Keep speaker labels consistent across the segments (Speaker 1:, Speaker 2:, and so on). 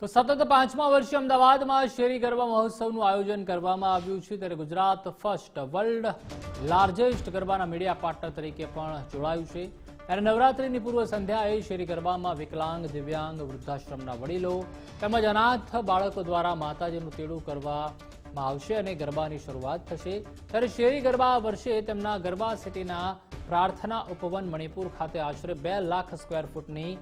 Speaker 1: તો સતત પાંચમા વર્ષે અમદાવાદમાં શેરી ગરબા મહોત્સવનું આયોજન કરવામાં આવ્યું છે. ત્યારે ગુજરાત ફર્સ્ટ વર્લ્ડ લાર્જેસ્ટ ગરબાના મીડિયા પાર્ટનર તરીકે પણ જોડાયું છે. ત્યારે નવરાત્રિની પૂર્વ સંધ્યાએ શેરી ગરબામાં વિકલાંગ, દિવ્યાંગ, વૃદ્ધાશ્રમના વડીલો તેમજ અનાથ બાળકો દ્વારા માતાજીનું તેડું કરવામાં આવશે અને ગરબાની શરૂઆત થશે. ત્યારે શેરી ગરબા વર્ષે તેમના ગરબા સિટીના પ્રાર્થના ઉપવન મણિપુર ખાતે આશરે બે લાખ સ્ક્વેર ફૂટની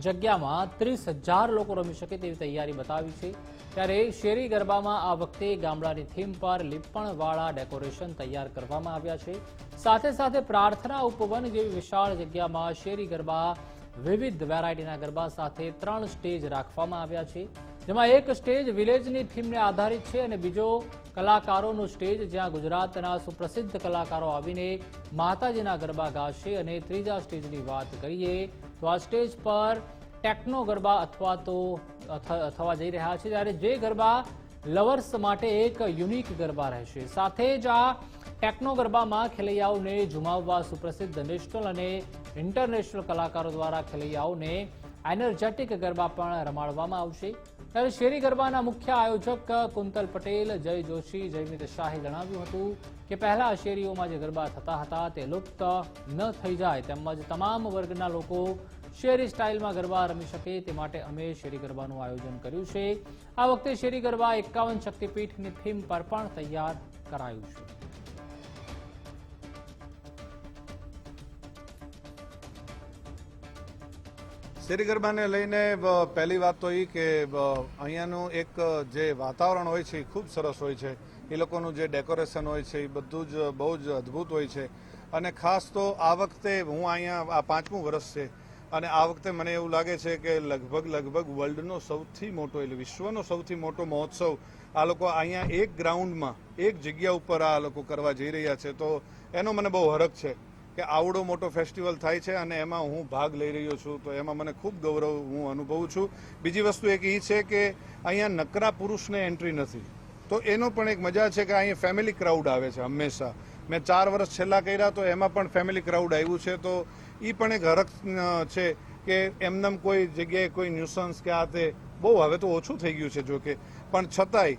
Speaker 1: જગ્યામાં ત્રીસ હજાર લોકો રમી શકે તેવી તૈયારી બતાવી છે. ત્યારે શેરી ગરબામાં આ વખતે ગામડાની થીમ પર લીપણવાળા ડેકોરેશન તૈયાર કરવામાં આવ્યા છે. સાથે સાથે પ્રાર્થના ઉપવન જેવી વિશાળ જગ્યામાં શેરી ગરબા વિવિધ વેરાયટીના ગરબા સાથે ત્રણ સ્ટેજ રાખવામાં આવ્યા છે. જેમાં એક સ્ટેજ વિલેજની થીમને આધારિત છે અને બીજો કલાકારોનો સ્ટેજ જ્યાં ગુજરાતના સુપ્રસિદ્ધ કલાકારો આવીને માતાજીના ગરબા ગાશે અને ત્રીજા સ્ટેજની વાત કરીએ તો આ સ્ટેજ પર ટેકનો ગરબા અથવા તો થવા જઈ રહ્યા છે ત્યારે જે ગરબા લવર્સ માટે એક યુનિક ગરબા રહેશે. સાથે જ આ ટેકનો ગરબામાં ખેલૈયાઓને ઝુમાવવા સુપ્રસિદ્ધ નેશનલ અને ઇન્ટરનેશનલ કલાકારો દ્વારા ખેલૈયાઓને એનર્જેટિક ગરબા પણ રમાડવામાં આવશે. ત્યારે શેરી ગરબાના મુખ્ય આયોજક કુંતલ પટેલ, જય જોશી, જયમિત શાહે જણાવ્યું હતું કે પહેલા શેરીઓમાં જે ગરબા થતા હતા તે લુપ્ત ન થઈ જાય તેમજ તમામ વર્ગના લોકો શેરી સ્ટાઇલમાં ગરબા રમી શકે તે માટે અમે શેરી ગરબાનું આયોજન કર્યું છે. આ વખતે શેરી ગરબા એકાવન શક્તિપીઠની થીમ પર પણ તૈયાર કરાયું છે.
Speaker 2: શેરી ગરબાને લઈને પહેલી વાત તો એ કે અહીંયાનું એક જે વાતાવરણ હોય છે એ ખૂબ સરસ હોય છે. એ લોકોનું જે ડેકોરેશન હોય છે એ બધું જ બહુ જ અદ્ભુત હોય છે. અને ખાસ તો આ વખતે હું અહીંયા, આ પાંચમું વર્ષ છે, અને આ વખતે મને એવું લાગે છે કે લગભગ લગભગ વર્લ્ડનો સૌથી મોટો એટલે વિશ્વનો સૌથી મોટો મહોત્સવ આ લોકો અહીંયા એક ગ્રાઉન્ડમાં એક જગ્યા ઉપર આ લોકો કરવા જઈ રહ્યા છે. તો એનો મને બહુ હરખ છે. કે આવડો મોટો ફેસ્ટિવલ થાય છે અને એમાં હું ભાગ લઈ રહ્યો છું, તો એમાં મને ખૂબ ગૌરવ હું અનુભવું છું. બીજી વસ્તુ એક એ છે કે અહીંયા નકરા પુરુષને એન્ટ્રી નથી. તો એનો પણ એક મજા છે કે અહીંયા ફેમિલી ક્રાઉડ આવે છે હંમેશા. મેં ચાર વર્ષ છેલ્લા કર્યા તો એમાં પણ ફેમિલી ક્રાઉડ આવ્યું છે, તો એ પણ એક હરખ છે કે એમનેમ કોઈ જગ્યાએ કોઈ ન્યુસન્સ કે આ તે બહુ, હવે તો ઓછું થઈ ગયું છે જોકે. પણ છતાંય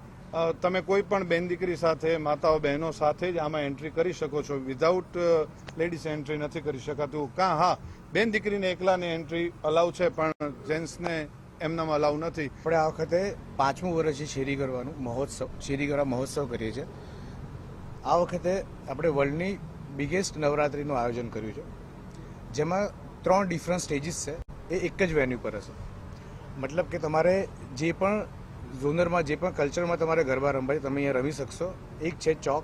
Speaker 2: તમે કોઈ પણ બેન દીકરી સાથે, માતાઓ, બહેનો સાથે જ આમાં એન્ટ્રી કરી શકો છો. વિધાઉટ લેડીઝ એન્ટ્રી નથી કરી શકાતું. કાં, હા, બેન દીકરીને એકલાને એન્ટ્રી અલાઉ છે, પણ જેન્ટ્સને એમનામાં અલાઉ નથી.
Speaker 3: આપણે આ વખતે પાંચમું વર્ષ છે શેરી કરવાનું મહોત્સવ, શેરી કરવા મહોત્સવ કરીએ છીએ. આ વખતે આપણે વર્લ્ડની બિગેસ્ટ નવરાત્રિનું આયોજન કર્યું છે. જેમાં ત્રણ ડિફરન્ટ સ્ટેજીસ છે. એ એક જ વેન્યુ પર હશે. મતલબ કે તમારે જે પણ ઝોનરમાં જે પણ કલ્ચરમાં તમારે ગરબા રમવા છે, તમે અહીંયા રમી શકશો. એક છે ચોક.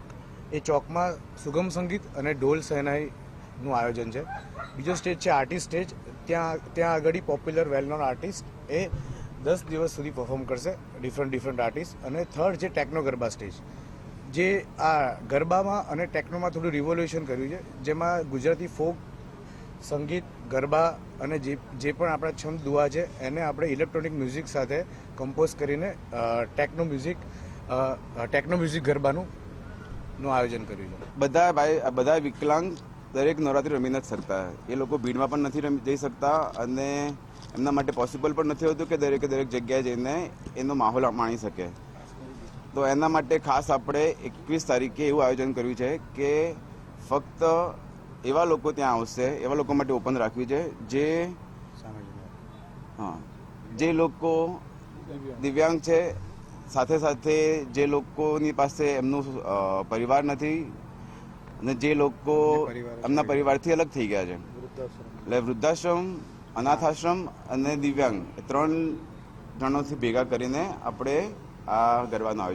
Speaker 3: એ ચોકમાં સુગમ સંગીત અને ઢોલ સહેનાઈનું આયોજન છે. બીજો સ્ટેજ છે આર્ટિસ્ટ સ્ટેજ. ત્યાં ત્યાં આગળ પોપ્યુલર વેલ નોન આર્ટિસ્ટ એ દસ દિવસ સુધી પરફોર્મ કરશે ડિફરન્ટ ડિફરન્ટ આર્ટિસ્ટ અને થર્ડ છે ટેકનો ગરબા સ્ટેજ. જે આ ગરબામાં અને ટેકનોમાં થોડું રિવોલ્યુશન કર્યું છે. જેમાં ગુજરાતી ફોક સંગીત, ગરબા અને જે જે પણ આપણા છંદ દુઆ છે, એને આપણે ઇલેક્ટ્રોનિક મ્યુઝિક સાથે કમ્પોઝ કરીને ટેકનો મ્યુઝિક ટેકનો મ્યુઝિક ગરબાનું, નું આયોજન કર્યું છે.
Speaker 4: બધા ભાઈ બધા વિકલાંગ દરેક નવરાત્રી રમી નથી શકતા. એ લોકો ભીડમાં પણ નથી રમી, જઈ શકતા અને એમના માટે પોસિબલ પણ નથી હોતું કે દરેકે દરેક જગ્યાએ જઈને એનો માહોલ માણી શકે. તો એના માટે ખાસ આપણે એકવીસ તારીખે એવું આયોજન કર્યું છે કે ફક્ત એવા લોકો ત્યાં આવશે એવા લોકો માટે ઓપન રાખ્યું છે જે હા જે લોકો દિવ્યાંગ છે સાથે સાથે જે લોકોની પાસે એમનું પરિવાર નથી અને જે લોકો એમના પરિવારથી અલગ થઈ ગયા છે. એટલે વૃદ્ધાશ્રમ અનાથાશ્રમ અને દિવ્યાંગ એ ત્રણ જણોથી ભેગા કરીને આપણે આ ગરબાનું આયોજન